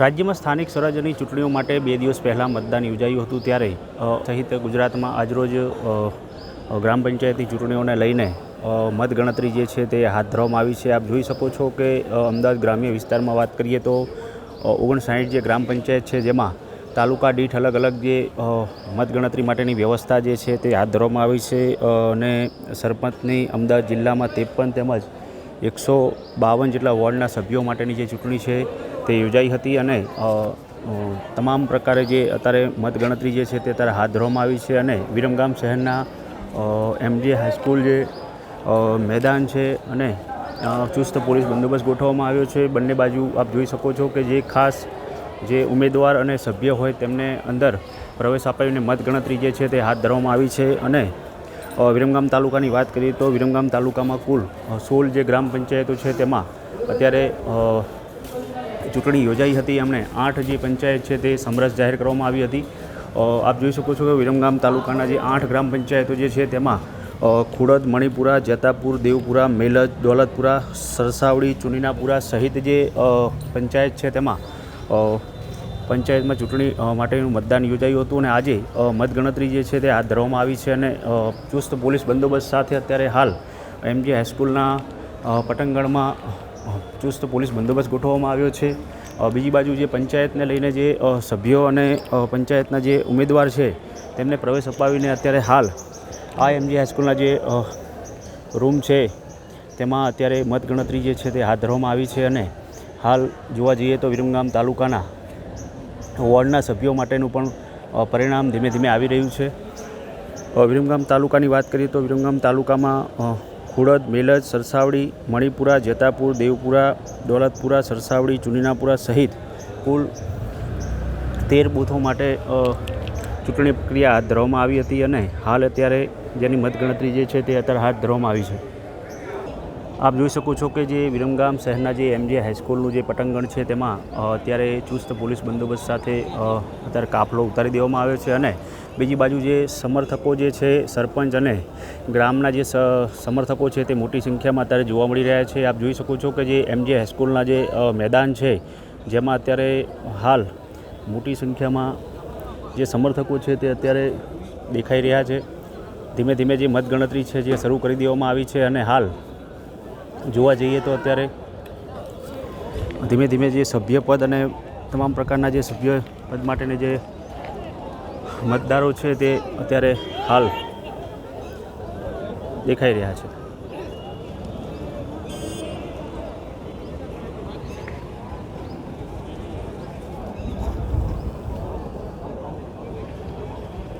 રાજ્યમાં સ્થાનિક સ્વરાજ્યની ચૂંટણીઓ માટે બે દિવસ પહેલાં મતદાન યોજાયું હતું ત્યારે સહિત ગુજરાતમાં આજરોજ ગ્રામ પંચાયતની ચૂંટણીઓને લઈને મતગણતરી જે છે તે હાથ ધરવામાં આવી છે. આપ જોઈ શકો છો કે અમદાવાદ ગ્રામ્ય વિસ્તારમાં વાત કરીએ તો ઓગણસાઠ જે ગ્રામ પંચાયત છે જેમાં તાલુકા દીઠ અલગ અલગ જે મતગણતરી માટેની વ્યવસ્થા જે છે તે હાથ ધરવામાં આવી છે. અને સરપંચની અમદાવાદ જિલ્લામાં ત્રેપન તેમજ એકસો બાવન જેટલા વોર્ડના સભ્યો માટેની જે ચૂંટણી છે તે યોજાઈ હતી અને તમામ પ્રકારે જે અત્યારે મતગણતરી જે છે તે અત્યારે હાથ ધરવામાં આવી છે અને વિરમગામ શહેરના એમજે હાઈસ્કૂલ જે મેદાન છે અને ચુસ્ત પોલીસ બંદોબસ્ત ગોઠવવામાં આવ્યો છે. બંને બાજુ આપ જોઈ શકો છો કે જે ખાસ જે ઉમેદવાર અને સભ્ય હોય તેમને અંદર પ્રવેશ અપાવીને મતગણતરી જે છે તે હાથ ધરવામાં આવી છે અને વિરમગામ તાલુકાની વાત કરીએ તો વિરમગામ તાલુકામાં કુલ સોળ જે ગ્રામ પંચાયતો છે તેમાં અત્યારે ચૂંટણી યોજાઈ હતી. એમણે આઠ જે પંચાયત છે તે સમરસ જાહેર કરવામાં આવી હતી. આપ જોઈ શકો છો કે વિરમગામ તાલુકાના જે આઠ ગ્રામ પંચાયતો જે છે તેમાં ખુડદ, મણિપુરા, જતાપુર, દેવપુરા, મેલજ, દોલતપુરા, સરસાવડી ચુનીનાપુરા સહિત જે પંચાયત છે તેમાં પંચાયતમાં ચૂંટણી માટેનું મતદાન યોજાયું હતું અને આજે મતગણતરી જે છે તે હાથ ધરવામાં આવી છે અને ચુસ્ત પોલીસ બંદોબસ્ત સાથે અત્યારે હાલ એમજી હાઈસ્કૂલના પટંગણમાં ચુસ્ત પોલીસ બંદોબસ્ત ગોઠવવામાં આવ્યો છે. બીજી બાજુ જે પંચાયતને લઈને જે સભ્યો અને પંચાયતના જે ઉમેદવાર છે તેમને પ્રવેશ અપાવીને અત્યારે હાલ આ એમજી હાઈસ્કૂલના જે રૂમ છે તેમાં અત્યારે મતગણતરી જે છે તે હાથ ધરવામાં આવી છે અને હાલ જોવા જઈએ તો વિરમગામ તાલુકાના વોર્ડના સભ્યો માટેનું પણ પરિણામ ધીમે ધીમે આવી રહ્યું છે. વિરમગામ તાલુકાની વાત કરીએ તો વિરમગામ તાલુકામાં ખુડદ, મેલજ, સરસાવડી, મણિપુરા, જેતાપુર, દેવપુરા, દોલતપુરા, સરસાવડી ચુનીનાપુરા સહિત કુલ તેર બૂથો માટે ચૂંટણી પ્રક્રિયા હાથ ધરવામાં આવી હતી અને હાલ અત્યારે જેની મતગણતરી જે છે તે અત્યારે હાથ ધરવામાં આવી છે. આપ જોઈ શકો છો કે જે વિરમગામ શહેરના જે એમજે હાઈસ્કૂલનું જે પટંગણ છે, તેમાં અત્યારે ચુસ્ત પોલીસ બંદોબસ્ત સાથે અત્યારે કાફલો ઉતારી દેવામાં આવ્યો છે અને બીજી બાજુ જે સમર્થકો જે છે, સરપંચ અને ગ્રામના જે સમર્થકો છે, તે મોટી સંખ્યામાં અત્યારે જોવા મળી રહ્યા છે. આપ જોઈ શકો છો કે જે એમજે હાઈસ્કૂલના જે મેદાન છે, જેમાં અત્યારે હાલ મોટી સંખ્યામાં જે સમર્થકો છે, તે અત્યારે દેખાઈ રહ્યા છે. ધીમે ધીમે જે મતગણતરી છે, જે શરૂ કરી દેવામાં આવી છે અને હાલ જોવા જઈએ તો અત્યારે ધીમે ધીમે જે સભ્યપદ અને તમામ પ્રકારના જે સભ્યપદ માટેની જે મતદારો છે તે અત્યારે હાલ દેખાઈ રહ્યા છે.